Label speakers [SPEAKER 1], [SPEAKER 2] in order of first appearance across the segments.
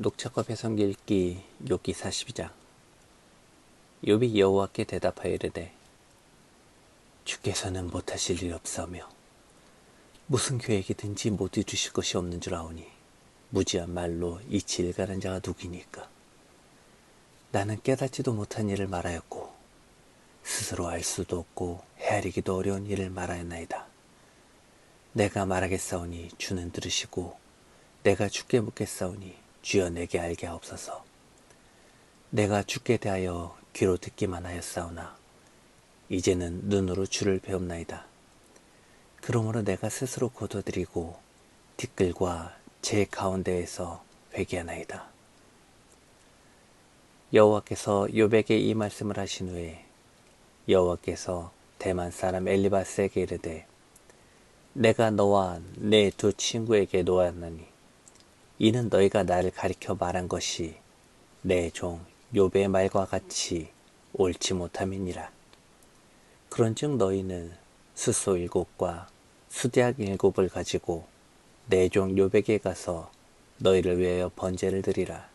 [SPEAKER 1] 녹차과 배송 읽기 욥기 42장 욥이 여호와께 대답하여 이르되 주께서는 못하실 일 없사오며 무슨 계획이든지 못 이루실 것이 없는 줄 아오니 무지한 말로 이치 일가는 자가 누구니까? 나는 깨닫지도 못한 일을 말하였고 스스로 알 수도 없고 헤아리기도 어려운 일을 말하였나이다. 내가 말하겠사오니 주는 들으시고 내가 주께 묻겠사오니 주여 내게 알게 하옵소서. 내가 주께 대하여 귀로 듣기만 하였사오나 이제는 눈으로 주를 배웁나이다. 그러므로 내가 스스로 거둬들이고 티끌과 제 가운데에서 회개하나이다. 여호와께서 요백에 이 말씀을 하신 후에 여호와께서 대만 사람 엘리바스에게 이르되 내가 너와 내 두 친구에게 놓았나니 이는 너희가 나를 가리켜 말한 것이 내종 욥의 말과 같이 옳지 못함이니라. 그런즉 너희는 수소 일곱과 수대학 일곱을 가지고 내종 욥에게 가서 너희를 위하여 번제를 드리라.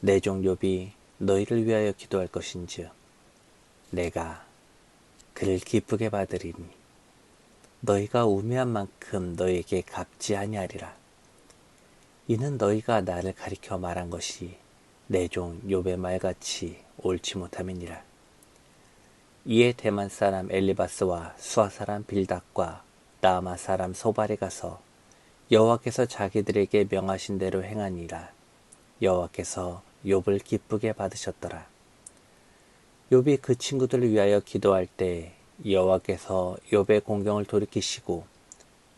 [SPEAKER 1] 내종 욥이 너희를 위하여 기도할 것인즉 내가 그를 기쁘게 받으리니 너희가 우매한 만큼 너희에게 갚지 아니하리라. 이는 너희가 나를 가리켜 말한 것이 내종 욥의 말같이 옳지 못함이니라. 이에 대만 사람 엘리바스와 수아 사람 빌닥과 나마 사람 소발에 가서 여호와께서 자기들에게 명하신 대로 행하니라. 여호와께서 욥을 기쁘게 받으셨더라. 욥이 그 친구들을 위하여 기도할 때 여호와께서 욥의 공경을 돌이키시고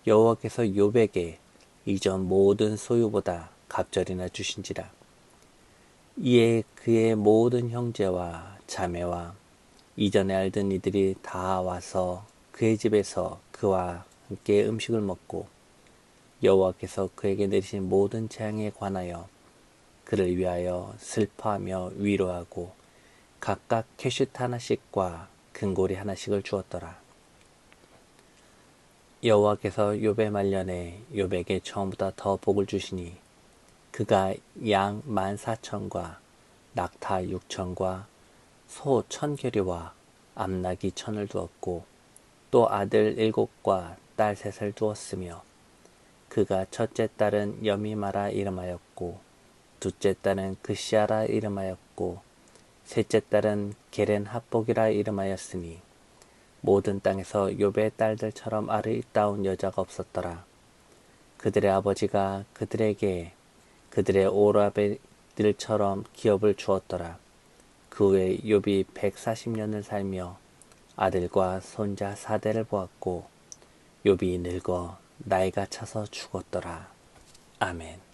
[SPEAKER 1] 여호와께서 욥에게 이전 모든 소유보다 갑절이나 주신지라. 이에 그의 모든 형제와 자매와 이전에 알던 이들이 다 와서 그의 집에서 그와 함께 음식을 먹고 여호와께서 그에게 내리신 모든 재앙에 관하여 그를 위하여 슬퍼하며 위로하고 각각 캐슛 하나씩과 금고리 하나씩을 주었더라. 여호와께서 욥의 말년에 욥에게 처음보다 더 복을 주시니 그가 양 만 사천과 낙타 육천과 소 천결이와 암나기 천을 두었고 또 아들 일곱과 딸 셋을 두었으며 그가 첫째 딸은 여미마라 이름하였고 둘째 딸은 그시아라 이름하였고 셋째 딸은 게렌 합복이라 이름하였으니 모든 땅에서 욥의 딸들처럼 아리따운 여자가 없었더라. 그들의 아버지가 그들에게 그들의 오라베들처럼 기업을 주었더라. 그 후에 욥이 140년을 살며 아들과 손자 사대를 보았고 욥이 늙어 나이가 차서 죽었더라. 아멘.